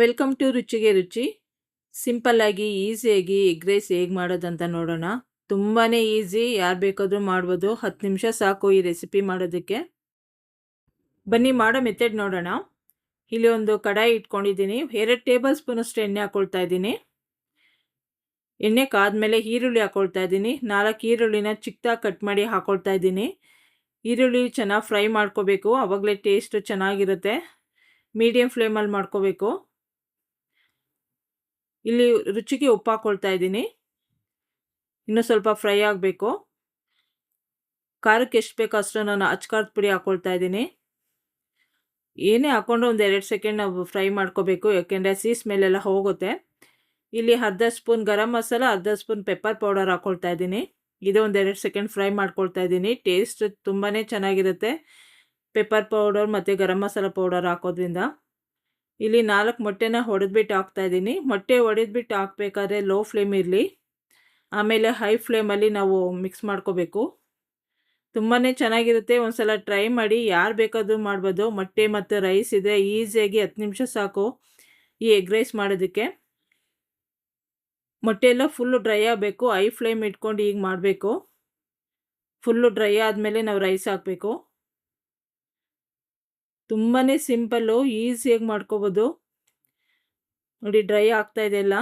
Welcome to ರುಚಿಗೆ ರುಚಿ ಸಿಂಪಲ್ಲಾಗಿ ಈಸಿಯಾಗಿ ಎಗ್ ರೈಸ್ ಹೇಗೆ ಮಾಡೋದಂತ ನೋಡೋಣ. ತುಂಬಾ ಈಸಿ ಯಾರು ಬೇಕಾದರೂ ಮಾಡ್ಬೋದು. ಹತ್ತು ನಿಮಿಷ ಸಾಕು ಈ ರೆಸಿಪಿ ಮಾಡೋದಕ್ಕೆ. ಬನ್ನಿ, ಮಾಡೋ ಮೆಥಡ್ ನೋಡೋಣ. ಇಲ್ಲಿ ಒಂದು ಕಡಾಯಿ ಇಟ್ಕೊಂಡಿದ್ದೀನಿ. ಎರಡು ಟೇಬಲ್ ಸ್ಪೂನಷ್ಟು ಎಣ್ಣೆ ಹಾಕ್ಕೊಳ್ತಾ ಇದ್ದೀನಿ. ಎಣ್ಣೆ ಕಾದ್ಮೇಲೆ ಈರುಳ್ಳಿ ಹಾಕ್ಕೊಳ್ತಾ ಇದ್ದೀನಿ. ನಾಲ್ಕು ಈರುಳ್ಳಿನ ಚಿಕ್ಕದಾಗಿ ಕಟ್ ಮಾಡಿ ಹಾಕ್ಕೊಳ್ತಾ ಇದ್ದೀನಿ. ಈರುಳ್ಳಿ ಚೆನ್ನಾಗಿ ಫ್ರೈ ಮಾಡ್ಕೋಬೇಕು. ಆವಾಗಲೇ ಟೇಸ್ಟು ಚೆನ್ನಾಗಿರುತ್ತೆ. ಮೀಡಿಯಮ್ ಫ್ಲೇಮಲ್ಲಿ ಮಾಡ್ಕೋಬೇಕು. ಇಲ್ಲಿ ರುಚಿಗೆ ಉಪ್ಪು ಹಾಕ್ಕೊಳ್ತಾ ಇದ್ದೀನಿ. ಇನ್ನೂ ಸ್ವಲ್ಪ ಫ್ರೈ ಆಗಬೇಕು. ಖಾರಕ್ಕೆ ಎಷ್ಟು ಬೇಕೋ ಅಷ್ಟು ನಾನು ಅಚ್ಕಾರದ ಪುಡಿ ಹಾಕ್ಕೊಳ್ತಾ ಇದ್ದೀನಿ. ಏನೇ ಹಾಕ್ಕೊಂಡು ಒಂದು ಎರಡು ಸೆಕೆಂಡ್ ನಾವು ಫ್ರೈ ಮಾಡ್ಕೋಬೇಕು, ಯಾಕೆಂದರೆ ಸೀ ಸ್ಮೆಲ್ಲೆಲ್ಲ ಹೋಗುತ್ತೆ. ಇಲ್ಲಿ ಅರ್ಧ ಸ್ಪೂನ್ ಗರಂ ಮಸಾಲ, ಅರ್ಧ ಸ್ಪೂನ್ ಪೆಪ್ಪರ್ ಪೌಡರ್ ಹಾಕ್ಕೊಳ್ತಾ ಇದ್ದೀನಿ. ಇದು ಒಂದು ಎರಡು ಸೆಕೆಂಡ್ ಫ್ರೈ ಮಾಡ್ಕೊಳ್ತಾ ಇದ್ದೀನಿ. ಟೇಸ್ಟ್ ತುಂಬಾ ಚೆನ್ನಾಗಿರುತ್ತೆ. ಪೆಪ್ಪರ್ ಪೌಡರ್ ಮತ್ತು ಗರಂ ಮಸಾಲ ಪೌಡರ್ ಹಾಕೋದ್ರಿಂದ. ಇಲ್ಲಿ ನಾಲ್ಕು ಮೊಟ್ಟೆನ ಹೊಡೆದ್ಬಿಟ್ಟು ಹಾಕ್ತಾಯಿದ್ದೀನಿ ಮೊಟ್ಟೆ ಹೊಡೆದ್ಬಿಟ್ಟು ಹಾಕ್ಬೇಕಾದ್ರೆ ಲೋ ಫ್ಲೇಮ್ ಇರಲಿ. ಆಮೇಲೆ ಹೈ ಫ್ಲೇಮಲ್ಲಿ ನಾವು ಮಿಕ್ಸ್ ಮಾಡ್ಕೋಬೇಕು. ತುಂಬಾ ಚೆನ್ನಾಗಿರುತ್ತೆ. ಒಂದು ಸಲ ಟ್ರೈ ಮಾಡಿ ಯಾರು ಬೇಕಾದರೂ ಮಾಡ್ಬೋದು. ಮೊಟ್ಟೆ ಮತ್ತು ರೈಸ್ ಇದೆ. ಈಸಿಯಾಗಿ ಹತ್ತು ನಿಮಿಷ ಸಾಕು ಈ ಎಗ್ ರೈಸ್ ಮಾಡೋದಕ್ಕೆ. ಮೊಟ್ಟೆ ಎಲ್ಲ ಫುಲ್ಲು ಡ್ರೈ ಆಗಬೇಕು. ಹೈ ಫ್ಲೇಮ್ ಇಟ್ಕೊಂಡು ಈಗ ಮಾಡಬೇಕು. ಫುಲ್ಲು ಡ್ರೈ ಆದಮೇಲೆ ನಾವು ರೈಸ್ ಹಾಕಬೇಕು. ತುಂಬಾ ಸಿಂಪಲ್ಲು, ಈಸಿಯಾಗಿ ಮಾಡ್ಕೋಬೋದು. ನೋಡಿ, ಡ್ರೈ ಆಗ್ತಾ ಇದೆ ಎಲ್ಲ.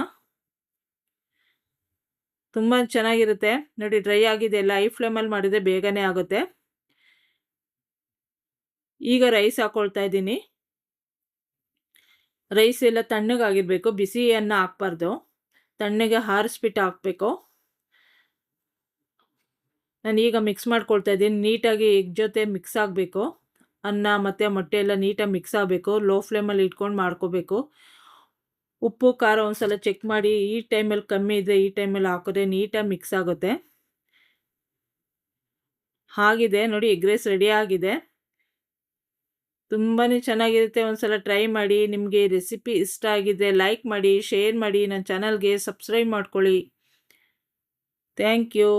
ತುಂಬ ಚೆನ್ನಾಗಿರುತ್ತೆ. ನೋಡಿ, ಡ್ರೈ ಆಗಿದೆ ಎಲ್ಲ ಐ ಫ್ಲೇಮಲ್ಲಿ ಮಾಡಿದರೆ ಬೇಗನೆ ಆಗುತ್ತೆ. ಈಗ ರೈಸ್ ಹಾಕ್ಕೊಳ್ತಾ ಇದ್ದೀನಿ. ರೈಸ್ ಎಲ್ಲ ತಣ್ಣಗಾಗಿರಬೇಕು, ಬಿಸಿಯನ್ನು ಹಾಕ್ಬಾರ್ದು. ತಣ್ಣಗೆ ಹಾರಿಸ್ಬಿಟ್ಟು ಹಾಕಬೇಕು. ನಾನು ಈಗ ಮಿಕ್ಸ್ ಮಾಡ್ಕೊಳ್ತಾ ಇದ್ದೀನಿ, ನೀಟಾಗಿ ಎಗ್ ಜೊತೆ ಮಿಕ್ಸ್ ಆಗಬೇಕು. ಅನ್ನ ಮತ್ತು ಮೊಟ್ಟೆ ಎಲ್ಲ ನೀಟಾಗಿ ಮಿಕ್ಸ್ ಆಗಬೇಕು ಲೋ ಫ್ಲೇಮಲ್ಲಿ ಇಟ್ಕೊಂಡು ಮಾಡ್ಕೋಬೇಕು. ಉಪ್ಪು, ಖಾರ ಒಂದು ಸಲ ಚೆಕ್ ಮಾಡಿ, ಈ ಟೈಮಲ್ಲಿ ಕಮ್ಮಿ ಇದೆ, ಈ ಟೈಮಲ್ಲಿ ಹಾಕಿದ್ರೆ ನೀಟಾಗಿ ಮಿಕ್ಸ್ ಆಗುತ್ತೆ. ಆಗಿದೆ ನೋಡಿ ಎಗ್ ರೈಸ್ ರೆಡಿ ಆಗಿದೆ. ತುಂಬಾ ಚೆನ್ನಾಗಿರುತ್ತೆ ಒಂದು ಸಲ ಟ್ರೈ ಮಾಡಿ, ನಿಮಗೆ ರೆಸಿಪಿ ಇಷ್ಟ ಆಗಿದೆ ಲೈಕ್ ಮಾಡಿ ಶೇರ್ ಮಾಡಿ ನನ್ನ ಚಾನಲ್ಗೆ ಸಬ್ಸ್ಕ್ರೈಬ್ ಮಾಡ್ಕೊಳ್ಳಿ. Thank you